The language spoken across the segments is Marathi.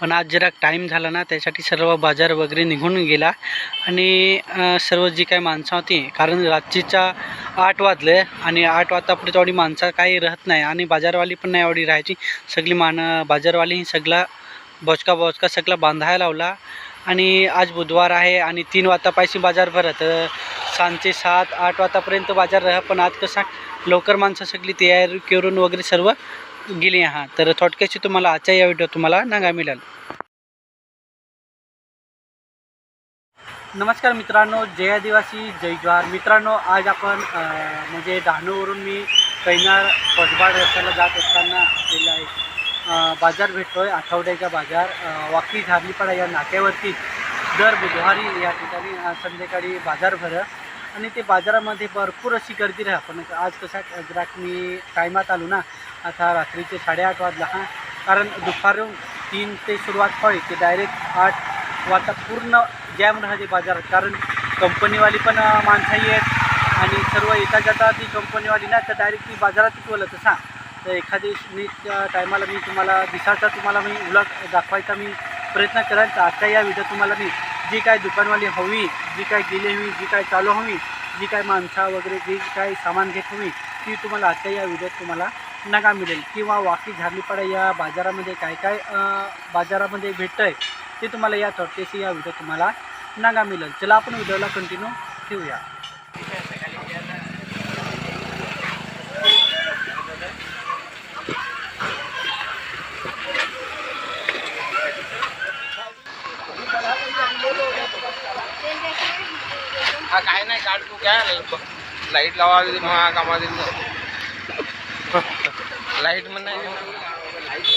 पण आज जरा टाईम झाला ना त्यासाठी सर्व बाजार वगैरे निघून गेला. आणि सर्व जी काही माणसं होती कारण रात्रीच्या आठ वाजले आणि आठ वाजतापुढे तेवढी माणसं काही राहत नाही आणि बाजारवाली पण नाही एवढी राहायची. सगळी मान बाजारवालीही सगळा बोचका बोचका सगळा बांधायला लावला. आणि आज बुधवार आहे आणि तीन वाजतापाशी बाजार भरत. सांजचे सात आठ वाजतापर्यंत बाजार राहा. पण आज कसा लवकर माणसं सगळी तयारी करून वगैरे सर्व गेली हा. तर थोडक्याशी तुम्हाला आजच्या या व्हिडिओ तुम्हाला नागा मिळेल. नमस्कार मित्रांनो जय आदिवासी जय ज्वार. मित्रांनो आज आपण म्हणजे डहाणूवरून मी कैनार कसबाड रस्त्याला जात असताना आपल्याला एक बाजार भेटतो आहे आठवड्याचा बाजार. वाकी झारलीपाडा या नाक्यावरती दर बुधवारी या ठिकाणी संध्याकाळी बाजार भरं. आणि ते बाजारामध्ये भरपूर अशी गर्दी राहा. पण आज कसा जरा मी टायमात आलो ना आता रात्रीचे साडेआठ वाजला हां. कारण दुपारून तीन ते सुरुवात व्हावी ते डायरेक्ट आठ वाजता पूर्ण जॅम राहते बाजारात. कारण कंपनीवाली पण माणसंही आहेत आणि सर्व येता जाता ती कंपनीवाली ना तर डायरेक्ट ती बाजारातच बोलत असा तर एखादी मी त्या टायमाला मी तुम्हाला दिसाचा तुम्हाला मी उलट दाखवायचा मी प्रयत्न करेन. तर आजच्या या व्हिडिओ तुम्हाला मी जी काय दुकानवाली हवी जी काय गेली हवी जी काय चालू हवी जी काय माणसा वगैरे जी काय सामान घेत हवी ती तुम्हाला आजच्या या व्हिडिओत तुम्हाला नका मिळेल. किंवा वाकी झारलीपाडा या बाजारामध्ये काय काय बाजारामध्ये भेटतं आहे ते तुम्हाला या चर्चेशी या व्हिडिओ तुम्हाला नका मिळेल. चला आपण व्हिडिओला कंटिन्यू ठेवूया. हा काय नाही काढ तू काय लाइट लावा महा कामा लाइट म्हण नाही मित्रांनो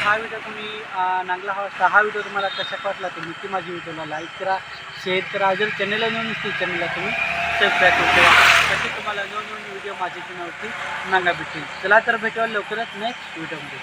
हा व्हिडिओ तुम्ही नांगला हवा असता हा व्हिडिओ तुम्हाला कशा वाटला तर नक्की माझी व्हिडिओला लाईक करा शेअर करा जर चॅनलला नवीन असतील चॅनलला तुम्ही सबस्क्राईब करून ठेवा. तसे तुम्हाला नवीन नवीन व्हिडिओ माझ्या चॅनलवरती नांगा भेटतील चला तर भेटूया लवकरच नेक्स्ट व्हिडिओमध्ये